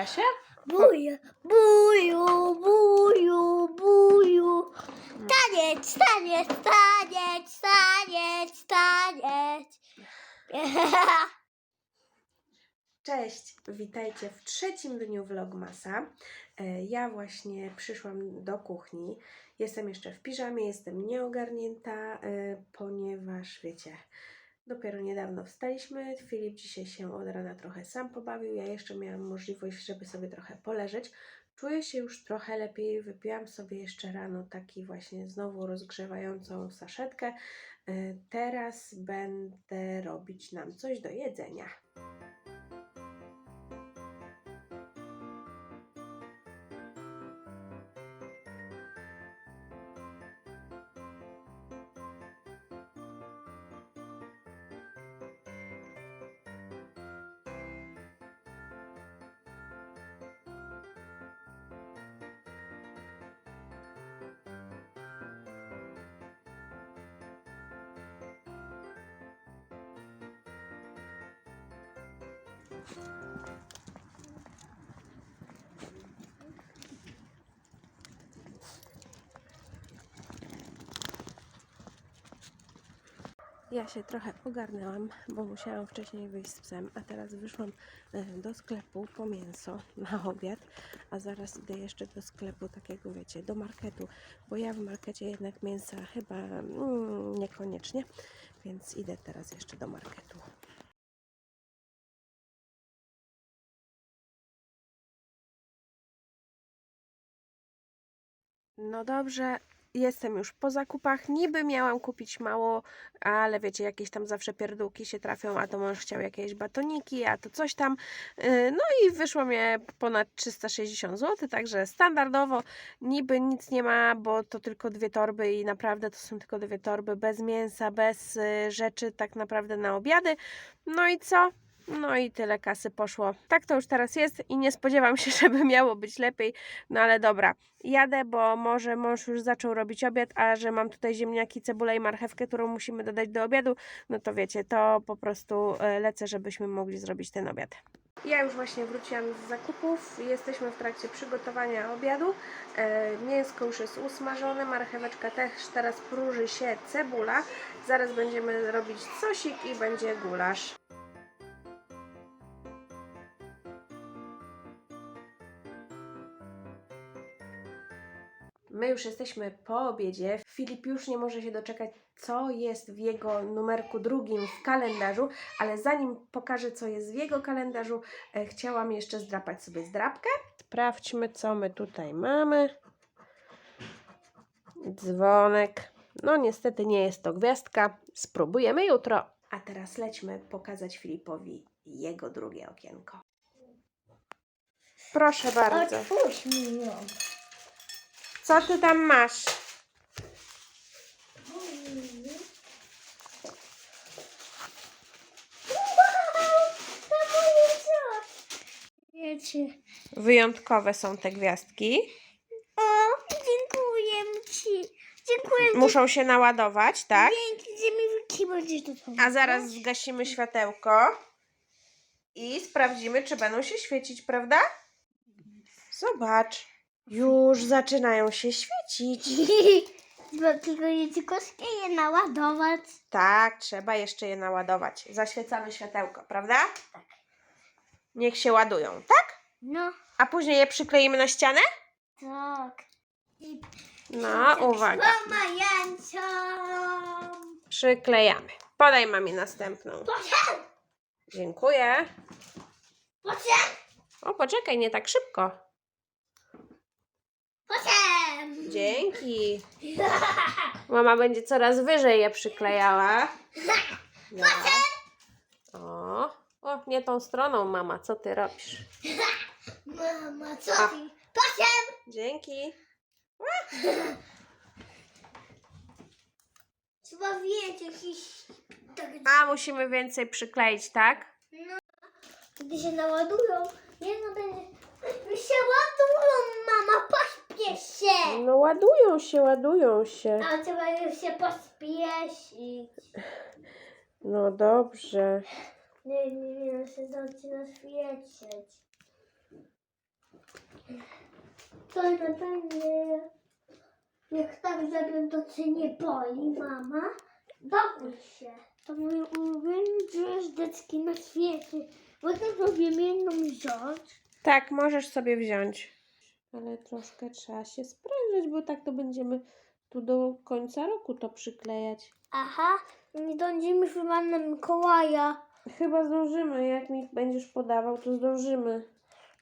Buja się? Buju, buju, buju, buju. Taniec, taniec, taniec, taniec, taniec. Cześć, witajcie w trzecim dniu Vlogmasa. E, Ja właśnie przyszłam do kuchni. Jestem jeszcze w piżamie, jestem nieogarnięta, e, ponieważ wiecie, dopiero niedawno wstaliśmy. Filip dzisiaj się od rana trochę sam pobawił. Ja jeszcze miałam możliwość, żeby sobie trochę poleżeć. Czuję się już trochę lepiej. Wypiłam sobie jeszcze rano taki właśnie znowu rozgrzewającą saszetkę. E, Teraz będę robić nam coś do jedzenia. Ja się trochę ogarnęłam, bo musiałam wcześniej wyjść z psem, a teraz wyszłam do sklepu po mięso na obiad, a zaraz idę jeszcze do sklepu takiego, wiecie, do marketu, bo ja w markecie jednak mięsa chyba mm, niekoniecznie, więc idę teraz jeszcze do marketu. No dobrze, jestem już po zakupach. Niby miałam kupić mało, ale wiecie, jakieś tam zawsze pierdółki się trafią, a to mąż chciał jakieś batoniki, a to coś tam. Yy, No i wyszło mnie ponad 360 zł, także standardowo niby nic nie ma, bo to tylko dwie torby i naprawdę to są tylko dwie torby bez mięsa, bez y, rzeczy tak naprawdę na obiady. No i co? No i tyle kasy poszło. Tak to już teraz jest i nie spodziewam się, żeby miało być lepiej. No ale dobra, jadę, bo może mąż już zaczął robić obiad, a że mam tutaj ziemniaki, cebulę i marchewkę, którą musimy dodać do obiadu, no to wiecie, to po prostu e, lecę, żebyśmy mogli zrobić ten obiad. Ja już właśnie wróciłam z zakupów. Jesteśmy w trakcie przygotowania obiadu. E, mięsko już jest usmażone, marcheweczka też teraz próży się cebula. Zaraz będziemy robić sosik i będzie gulasz. My już jesteśmy po obiedzie. Filip już nie może się doczekać, co jest w jego numerku drugim w kalendarzu, ale zanim pokażę, co jest w jego kalendarzu, e, chciałam jeszcze zdrapać sobie zdrapkę. Sprawdźmy, co my tutaj mamy. Dzwonek. No niestety nie jest to gwiazdka. Spróbujemy jutro. A teraz lećmy pokazać Filipowi jego drugie okienko. Proszę bardzo. Otwórz mi ją. Co ty tam masz? Wyjątkowe są te gwiazdki. O, dziękuję ci. Dziękuję Muszą się naładować, tak? Dzięki, że mi wróciłeś do tego. A zaraz zgasimy światełko i sprawdzimy, czy będą się świecić, prawda? Zobacz. Już zaczynają się świecić. Tylko nie tylko je naładować. Tak, trzeba jeszcze je naładować. Zaświecamy światełko, prawda? Niech się ładują, tak? No, A później je przykleimy na ścianę? tak. I No, uwaga. Jancia. Przyklejamy. Podaj mamie następną. Potem, Dziękuję. potem, O, poczekaj, nie tak szybko. Dzięki. Mama będzie coraz wyżej je przyklejała. No. O, o, nie tą stroną, mama. Co ty robisz? Mama, co A. ty? Potem. Dzięki. Trzeba wiedzieć jakiś... Tak, A, musimy więcej przykleić, tak? gdy się naładują, nie no będzie... Się ładują, mama, pośpiesz się. No ładują się, ładują się. A trzeba już się pospieszyć. No dobrze. Nie, nie, nie, się zaczyna świecić. To na pewno, jak tak zrobię, to cię nie boli, mama. Boi się. To moje ulubione gwiazdeczki na świecie. Można sobie jedną wziąć. Tak, możesz sobie wziąć. Ale troszkę trzeba się sprężyć, bo tak to będziemy tu do końca roku to przyklejać. Aha, nie dążymy chyba na Mikołaja. Chyba zdążymy, jak mi będziesz podawał, to zdążymy.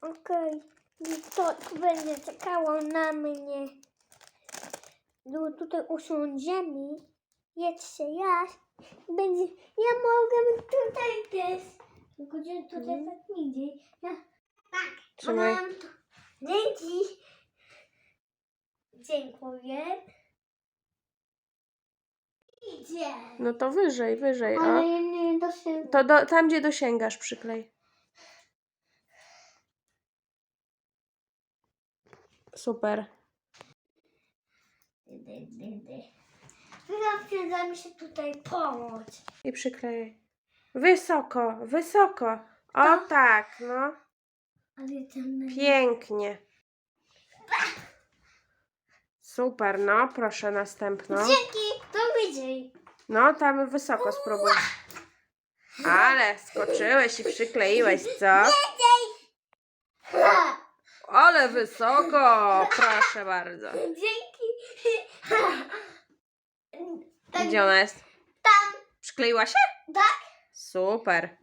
Okej, I to tu będzie czekało na mnie. No tutaj usiądziemy. Jedźcie ja. Będzie, ja mogę tutaj też. Tylko tutaj Mhm. tak nie idzie. Ja, tak, Trzymaj. mam to. Dzięki. Dziękuję. Idzie. No to wyżej, wyżej, Ale o. ja nie. To do, tam, gdzie dosięgasz, przyklej. Super. Chwilę da mi się tutaj pomóc. I przyklejaj. Wysoko, wysoko. O tak, no. Pięknie. Super, no. Proszę następną. Dzięki, to wyżej. No, tam wysoko spróbuj. Ale skoczyłeś i przykleiłeś, co? Ale wysoko. Proszę bardzo. Dzięki. Gdzie ona jest? tam, Przykleiła się? tak. Super.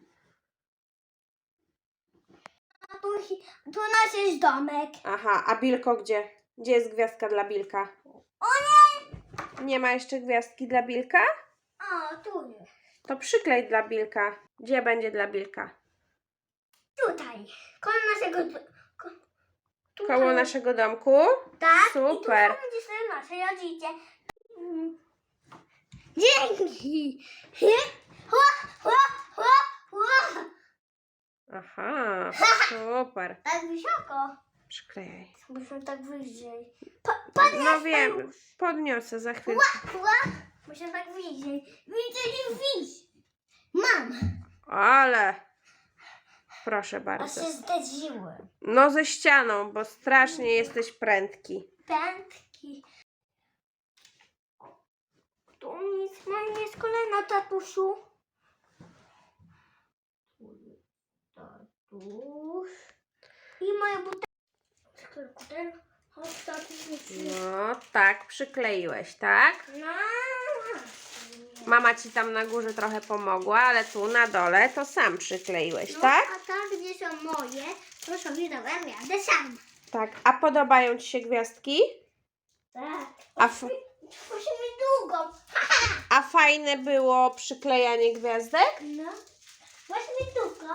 A tu, nasz jest domek. Aha, a Bilko gdzie? Gdzie jest gwiazdka dla Bilka? O nie! Nie ma jeszcze gwiazdki dla Bilka? O, tu jest. To przyklej dla Bilka. Gdzie będzie dla Bilka? Tutaj. Koło naszego... Ko, tutaj. Koło naszego domku? Tak. Super. I tu będzie sobie nasze rodzice. Mm. Dzięki. Ła, ła, ła. Aha, super. Tak wysoko. Przyklejaj. Muszę tak wyżej. Pa, pan No wiem, podniosę za chwilę. Muszę tak wyżej. Widzę, nie widz. Mam. Ale. Proszę A bardzo. się zdedziłem. No ze ścianą, bo strasznie jesteś prędki. Pętki. Tu nic ma jest kolejna tatusiu. Tatuś. I moje butelki. No tak, przykleiłeś, tak? No. Mama ci tam na górze trochę pomogła, ale tu na dole to sam przykleiłeś, No, tak? A tam, gdzie są moje, to sobie dałem jadę sam. Tak. A podobają ci się gwiazdki? Tak. A, f- Musimy długą. a fajne było przyklejanie gwiazdek? No. Właśnie długą.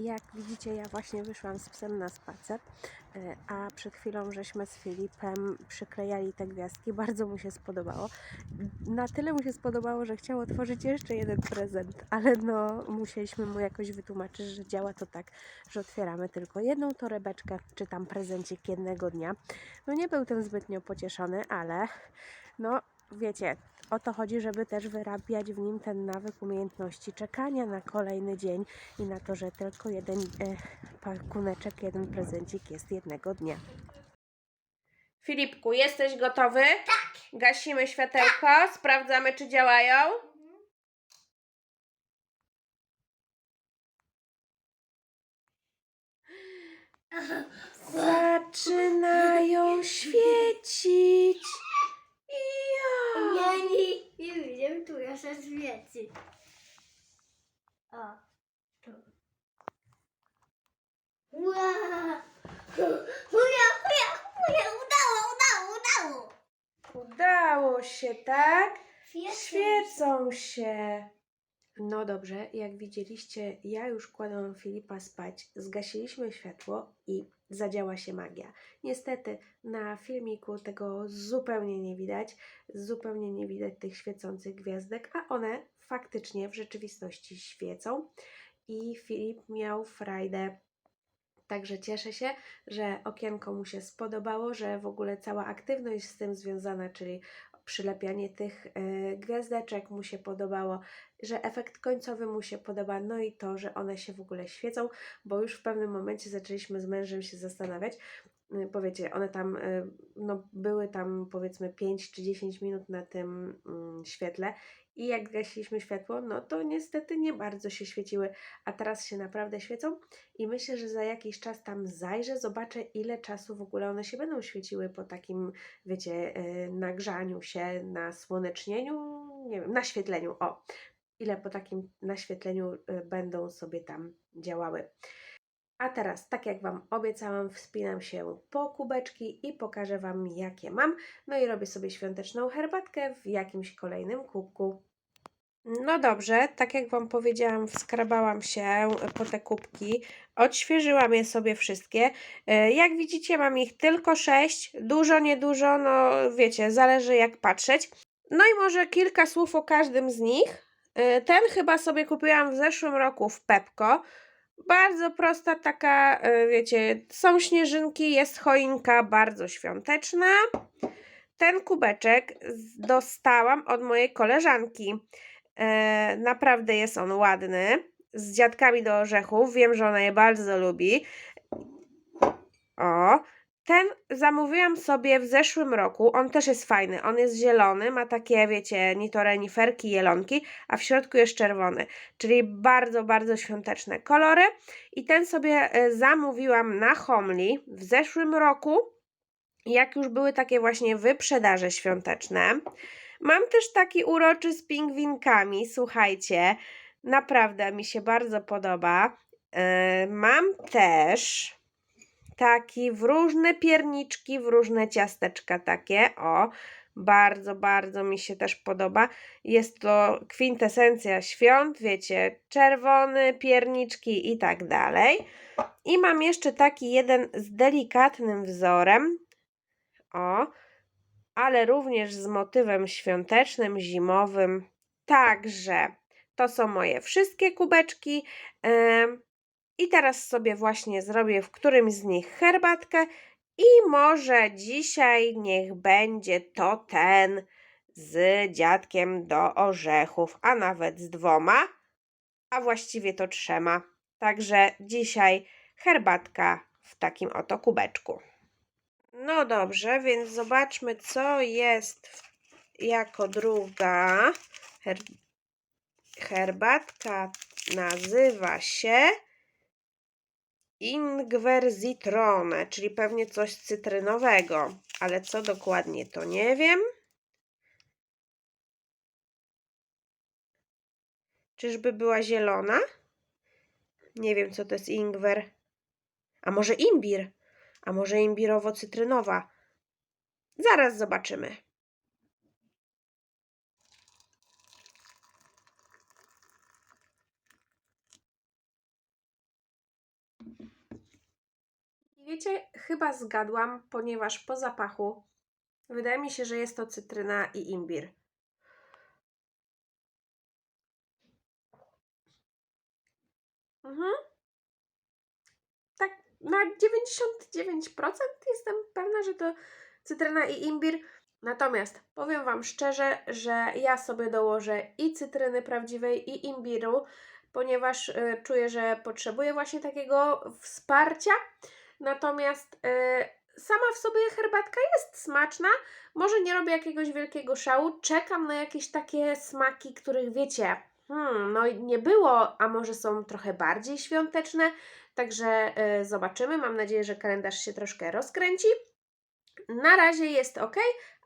Jak widzicie, ja właśnie wyszłam z psem na spacer, e, a przed chwilą żeśmy z Filipem przyklejali te gwiazdki. Bardzo mu się spodobało. Na tyle mu się spodobało, że chciał otworzyć jeszcze jeden prezent, ale no musieliśmy mu jakoś wytłumaczyć, że działa to tak, że otwieramy tylko jedną torebeczkę, czy tam prezencik jednego dnia. No nie był ten zbytnio pocieszony, ale no wiecie, o to chodzi, żeby też wyrabiać w nim ten nawyk umiejętności czekania na kolejny dzień i na to, że tylko jeden e, pakuneczek, jeden prezencik jest jednego dnia. Filipku, jesteś gotowy? Tak. Gasimy światełko, sprawdzamy, czy działają. Zaczynają świecić. Ja. Ja nie, nie się świeci. O, tu. Ła! Chuja, chuja, chuja, udało, udało, udało. Udało się, tak? Świecą się. No dobrze, jak widzieliście, ja już kładłam Filipa spać, zgasiliśmy światło i zadziała się magia. Niestety na filmiku tego zupełnie nie widać, zupełnie nie widać tych świecących gwiazdek, a one faktycznie w rzeczywistości świecą i Filip miał frajdę Także cieszę się, że okienko mu się spodobało, że w ogóle cała aktywność z tym związana, czyli przylepianie tych e, gwiazdeczek mu się podobało, że efekt końcowy mu się podoba, no i to, że one się w ogóle świecą, bo już w pewnym momencie zaczęliśmy z mężem się zastanawiać, y, bo wiecie, one tam y, no, były tam powiedzmy 5 czy 10 minut na tym mm, świetle i jak gasiliśmy światło, no to niestety nie bardzo się świeciły, a teraz się naprawdę świecą i myślę, że za jakiś czas tam zajrzę, zobaczę ile czasu w ogóle one się będą świeciły po takim, wiecie, y, nagrzaniu się, nasłonecznieniu, nie wiem, naświetleniu, o, ile po takim naświetleniu y, będą sobie tam działały. A teraz, tak jak Wam obiecałam, wspinam się po kubeczki i pokażę Wam, jakie mam. No i robię sobie świąteczną herbatkę w jakimś kolejnym kubku. No dobrze, tak jak Wam powiedziałam, wskrabałam się po te kubki, odświeżyłam je sobie wszystkie. E, Jak widzicie, mam ich tylko sześć, dużo, niedużo, no wiecie, zależy jak patrzeć. No i może kilka słów o każdym z nich. E, Ten chyba sobie kupiłam w zeszłym roku w Pepko. Bardzo prosta taka, e, wiecie, są śnieżynki, jest choinka bardzo świąteczna. Ten kubeczek dostałam od mojej koleżanki. E, naprawdę jest on ładny. Z dziadkami do orzechów. Wiem, że ona je bardzo lubi. O, ten zamówiłam sobie w zeszłym roku. On też jest fajny. On jest zielony, ma takie, wiecie, ni to reniferki, jelonki, a w środku jest czerwony. Czyli bardzo, bardzo świąteczne kolory. I ten sobie e, zamówiłam na Homli w zeszłym roku. Jak już były takie właśnie wyprzedaże świąteczne. Mam też taki uroczy z pingwinkami. Słuchajcie, naprawdę mi się bardzo podoba. E, Mam też taki w różne pierniczki, w różne ciasteczka takie. O, bardzo, bardzo mi się też podoba. Jest to kwintesencja świąt, wiecie, czerwony, pierniczki i tak dalej. I mam jeszcze taki jeden z delikatnym wzorem. O, ale również z motywem świątecznym, zimowym. Także to są moje wszystkie kubeczki. Em, I teraz sobie właśnie zrobię w którymś z nich herbatkę. I może dzisiaj niech będzie to ten z dziadkiem do orzechów, a nawet z dwoma, a właściwie to trzema. Także dzisiaj herbatka w takim oto kubeczku. No dobrze, więc zobaczmy, co jest jako druga. Her herbatka nazywa się Ingwer Zitrone, czyli pewnie coś cytrynowego, ale co dokładnie to nie wiem. Czyżby była zielona? Nie wiem, co to jest ingwer. A może imbir? A może imbirowo-cytrynowa? Zaraz zobaczymy. Wiecie, chyba zgadłam, ponieważ po zapachu wydaje mi się, że jest to cytryna i imbir. Mhm. Tak, na 99% jestem pewna, że to cytryna i imbir. Natomiast powiem Wam szczerze, że ja sobie dołożę i cytryny prawdziwej, i imbiru, ponieważ y, czuję, że potrzebuję właśnie takiego wsparcia. Natomiast y, sama w sobie herbatka jest smaczna. Może nie robię jakiegoś wielkiego szału. Czekam na jakieś takie smaki, których wiecie, hmm, no nie było, a może są trochę bardziej świąteczne. Także y, zobaczymy. Mam nadzieję, że kalendarz się troszkę rozkręci. Na razie jest ok,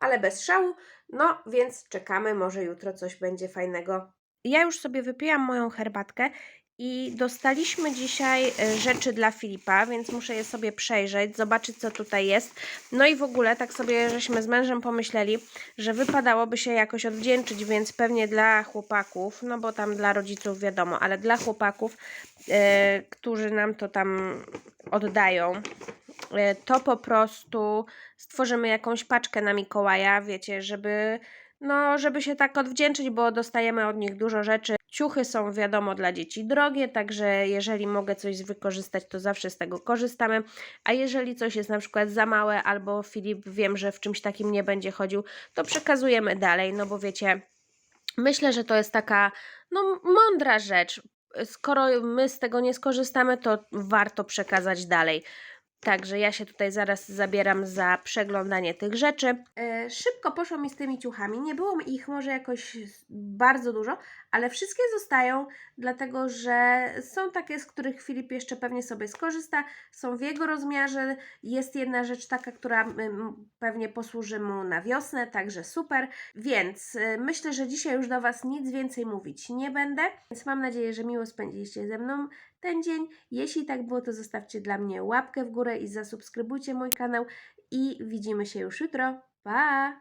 ale bez szału. No więc czekamy, może jutro coś będzie fajnego. Ja już sobie wypijam moją herbatkę i dostaliśmy dzisiaj y, rzeczy dla Filipa, więc muszę je sobie przejrzeć, zobaczyć co tutaj jest. No i w ogóle tak sobie żeśmy z mężem pomyśleli, że wypadałoby się jakoś odwdzięczyć, więc pewnie dla chłopaków, no bo tam dla rodziców wiadomo, ale dla chłopaków, e, którzy nam to tam oddają, e, to po prostu stworzymy jakąś paczkę na Mikołaja, wiecie, żeby no, żeby się tak odwdzięczyć, bo dostajemy od nich dużo rzeczy. Ciuchy są wiadomo dla dzieci drogie, także jeżeli mogę coś wykorzystać, to zawsze z tego korzystamy. A jeżeli coś jest na przykład za małe, albo Filip wiem, że w czymś takim nie będzie chodził, to przekazujemy dalej, no bo wiecie, myślę, że to jest taka no, mądra rzecz. Skoro my z tego nie skorzystamy, to warto przekazać dalej. Także ja się tutaj zaraz zabieram za przeglądanie tych rzeczy. E, szybko poszło mi z tymi ciuchami. Nie było ich może jakoś bardzo dużo, ale wszystkie zostają, dlatego że są takie, z których Filip jeszcze pewnie sobie skorzysta. Są w jego rozmiarze. Jest jedna rzecz taka, która pewnie posłuży mu na wiosnę, także super. Więc y, myślę, że dzisiaj już do Was nic więcej mówić nie będę. Więc mam nadzieję, że miło spędziliście ze mną ten dzień. Jeśli tak było, to zostawcie dla mnie łapkę w górę i zasubskrybujcie mój kanał. I widzimy się już jutro. Pa!